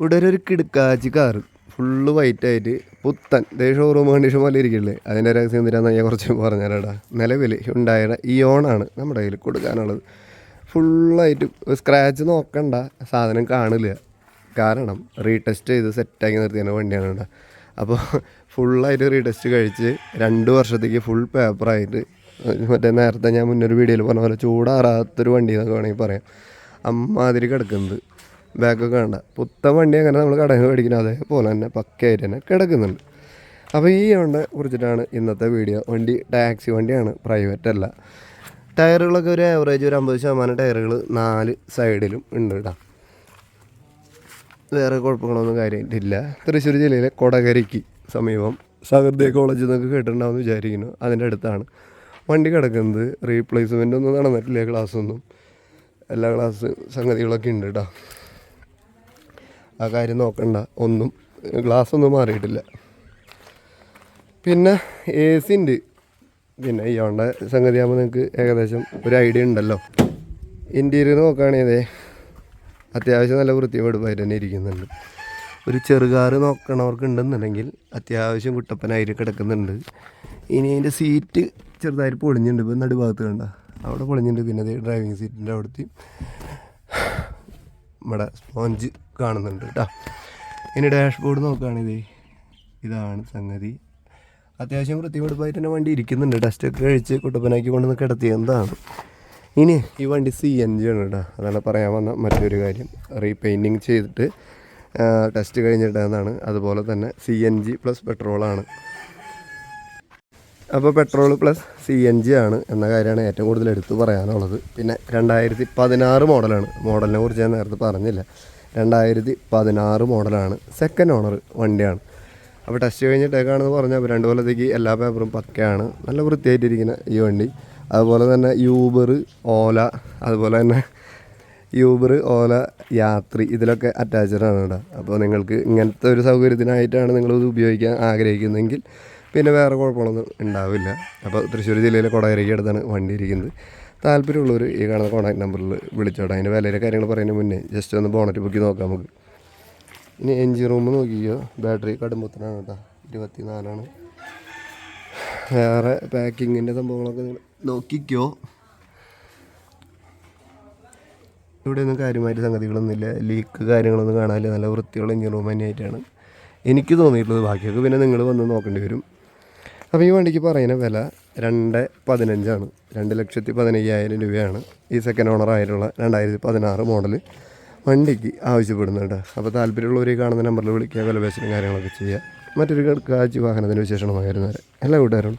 ഇവിടെ ഒരു കിടുക്കാച്ചി കാറ്. ഫുള്ള് വൈറ്റ് ആയിട്ട് പുത്തൻ. ദേ ഷോറൂം കണ്ടീഷൻ പോലെ ഇരിക്കില്ലേ? അതിന്റെ രഹസ്യം എന്തിനാന്ന് ഞാൻ കുറച്ച് പറഞ്ഞുതരാടാ നിലവിൽ ഉണ്ടായ ഈ ഓണാണ് നമ്മുടെ കയ്യിൽ കൊടുക്കാനുള്ളത്. ഫുള്ളായിട്ട് സ്ക്രാച്ച് നോക്കണ്ട. സാധനം കാണില്ല. കാരണം റീടെസ്റ്റ് ചെയ്ത് സെറ്റാക്കി നിർത്തിയ വണ്ടിയാണ് ഉണ്ടാ അപ്പോൾ ഫുള്ളായിട്ട് റീടെസ്റ്റ് കഴിച്ച് രണ്ട് വർഷത്തേക്ക് ഫുൾ പേപ്പറായിട്ട് മറ്റേ നേരത്തെ ഞാൻ മുന്നൊരു വീഡിയോയിൽ പറഞ്ഞ പോലെ ചൂടാറാത്തൊരു വണ്ടി എന്നൊക്കെ വേണമെങ്കിൽ പറയാം. അമ്മാതിരി കിടക്കുന്നത് ബാക്കൊക്കെ വേണ്ട. പുത്ത വണ്ടി അങ്ങനെ നമ്മൾ കടയിൽ മേടിക്കുന്നത് അതേപോലെ തന്നെ പക്കയായിട്ട് തന്നെ കിടക്കുന്നുണ്ട്. അപ്പോൾ ഈ വണ്ടി കുറിച്ചിട്ടാണ് ഇന്നത്തെ വീഡിയോ. വണ്ടി ടാക്സി വണ്ടിയാണ് പ്രൈവറ്റ് അല്ല. ടയറുകളൊക്കെ ഒരു ആവറേജ് ഒരു അമ്പത് ശതമാനം ടയറുകൾ നാല് സൈഡിലും ഉണ്ട് കേട്ടോ വേറെ കുഴപ്പങ്ങളൊന്നും കാര്യമായിട്ടില്ല തൃശ്ശൂർ ജില്ലയിലെ കൊടകരയ്ക്ക് സമീപം സഹൃദയ കോളേജ് എന്നൊക്കെ കേട്ടിട്ടുണ്ടാവും വിചാരിക്കുന്നു. അതിന്റെ അടുത്താണ്. വണ്ടി കിടക്കുന്നത് റീപ്ലേസ്മെന്റ് ഒന്നും നടന്നിട്ടില്ല ക്ലാസ്സൊന്നും എല്ലാ ക്ലാസ് സംഗതികളൊക്കെ ഉണ്ട് കേട്ടോ ആ കാര്യം നോക്കണ്ട. ഒന്നും ഗ്ലാസ് ഒന്നും മാറിയിട്ടില്ല. പിന്നെ എ സി ഉണ്ട്. പിന്നെ ഈ ഹോണ്ട സംഗതി ആകുമ്പോൾ നിങ്ങൾക്ക് ഏകദേശം ഒരു ഐഡിയ ഉണ്ടല്ലോ. ഇന്റീരിയർ നോക്കുകയാണെങ്കിൽ അത്യാവശ്യം നല്ല വൃത്തിയോടുപ്പായിട്ട് തന്നെ ഇരിക്കുന്നുണ്ട്. ഒരു ചെറുകാറ് നോക്കണവർക്ക് ഉണ്ടെന്നുണ്ടെങ്കിൽ അത്യാവശ്യം കുട്ടപ്പനായിട്ട് കിടക്കുന്നുണ്ട്. ഇനി അതിന്റെ സീറ്റ് ചെറുതായിട്ട് പൊളിഞ്ഞിട്ടുണ്ട്. ഇപ്പോൾ നടുഭാഗത്ത് കണ്ട. അവിടെ പൊളിഞ്ഞിട്ടുണ്ട്. പിന്നെ ഡ്രൈവിംഗ് സീറ്റിന്റെ അവിടുത്തെ നമ്മുടെ സ്പോഞ്ച് കാണുന്നുണ്ട് കേട്ടോ ഇനി ഡാഷ്ബോർഡ് നോക്കുകയാണിത് ഇതാണ് സംഗതി. അത്യാവശ്യം വൃത്തിവെടുപ്പായിട്ട് തന്നെ വണ്ടി ഇരിക്കുന്നുണ്ട് ടെസ്റ്റൊക്കെ കഴിച്ച് കുട്ടപ്പനാക്കി കൊണ്ടുവന്ന് കിടത്തി എന്താണ്? ഇനി ഈ വണ്ടി സി എൻ ജി ആണ് കേട്ടോ അതാണ് പറയാൻ വന്ന മറ്റൊരു കാര്യം. റീപെയിന്റിങ് ചെയ്തിട്ട് ടെസ്റ്റ് കഴിഞ്ഞിട്ടാണ് അതുപോലെ തന്നെ സി എൻ ജി പ്ലസ് പെട്രോളാണ് അപ്പോൾ petrol plus C N G ആണ് എന്ന കാര്യമാണ് ഏറ്റവും കൂടുതൽ എടുത്തു പറയാനുള്ളത്. പിന്നെ രണ്ടായിരത്തി പതിനാറ് മോഡലാണ്. മോഡലിനെ കുറിച്ച് ഞാൻ നേരത്തെ പറഞ്ഞില്ല. രണ്ടായിരത്തി പതിനാറ് മോഡലാണ് സെക്കൻഡ് ഓണർ വണ്ടിയാണ്. അപ്പോൾ ടെസ്റ്റ് കഴിഞ്ഞിട്ടേക്കാണെന്ന് പറഞ്ഞാൽ രണ്ട് കൊല്ലത്തേക്ക് എല്ലാ പേപ്പറും പക്കയാണ്. നല്ല വൃത്തിയായിട്ടിരിക്കുന്ന ഈ വണ്ടി. അതുപോലെ തന്നെ യൂബർ ഓല അതുപോലെ തന്നെ യൂബർ ഓല യാത്രി ഇതിലൊക്കെ അറ്റാച്ച്ഡ് ആണ് കേട്ടോ. അപ്പോൾ നിങ്ങൾക്ക് ഇങ്ങനത്തെ ഒരു സൗകര്യത്തിനായിട്ടാണ് നിങ്ങളിത് ഉപയോഗിക്കാൻ ആഗ്രഹിക്കുന്നതെങ്കിൽ പിന്നെ വേറെ കുഴപ്പങ്ങളൊന്നും ഉണ്ടാവില്ല. അപ്പോൾ തൃശ്ശൂർ ജില്ലയിലെ കൊടകരയ്ക്ക് അടുത്താണ് വണ്ടി ഇരിക്കുന്നത്. താല്പര്യമുള്ളവർ ഈ കാണുന്ന കോൺടാക്ട് നമ്പറിൽ വിളിച്ചോട്ടെ. അതിന്റെ വിലയിലെ കാര്യങ്ങൾ പറയുന്നതിന് മുന്നേ ജസ്റ്റ് ഒന്ന് ബോണറ്റ് പൊക്കി നോക്കാം നമുക്ക്. ഇനി എൻജിൻ റൂം നോക്കിയോ ബാറ്ററി കടുമ്പത്തിനാണ് കേട്ടോ. ഇരുപത്തി നാലാണ് വേറെ പാക്കിങ്ങിന്റെ സംഭവങ്ങളൊക്കെ നിങ്ങൾ നോക്കിക്കോ. ഇവിടെയൊന്നും കാര്യമായിട്ട് സംഗതികളൊന്നുമില്ല. ലീക്ക് കാര്യങ്ങളൊന്നും കാണാനില്ല. നല്ല വൃത്തിയുള്ള എഞ്ചിൻ റൂം തന്നെയായിട്ടാണ് എനിക്ക് തോന്നിയിട്ടുള്ളത്. ബാക്കിയൊക്കെ പിന്നെ നിങ്ങൾ വന്ന് നോക്കേണ്ടി വരും. അപ്പോൾ ഈ വണ്ടിക്ക് പറയുന്ന വില രണ്ട് പതിനഞ്ചാണ്. രണ്ട് ലക്ഷത്തി പതിനയ്യായിരം രൂപയാണ്. ഈ സെക്കൻഡ് ഓണർ ആയിട്ടുള്ള രണ്ടായിരത്തി പതിനാറ് മോഡൽ വണ്ടിക്ക് ആവശ്യപ്പെടുന്നുണ്ട് അപ്പോൾ താല്പര്യമുള്ളവർ ഈ കാണുന്ന നമ്പറിൽ വിളിക്കുക വില പേശലും കാര്യങ്ങളൊക്കെ ചെയ്യുക. മറ്റൊരു കാഴ്ച വാഹനത്തിന്റെ വിശേഷണമായിരുന്നു എല്ലാ കൂട്ടുകാരും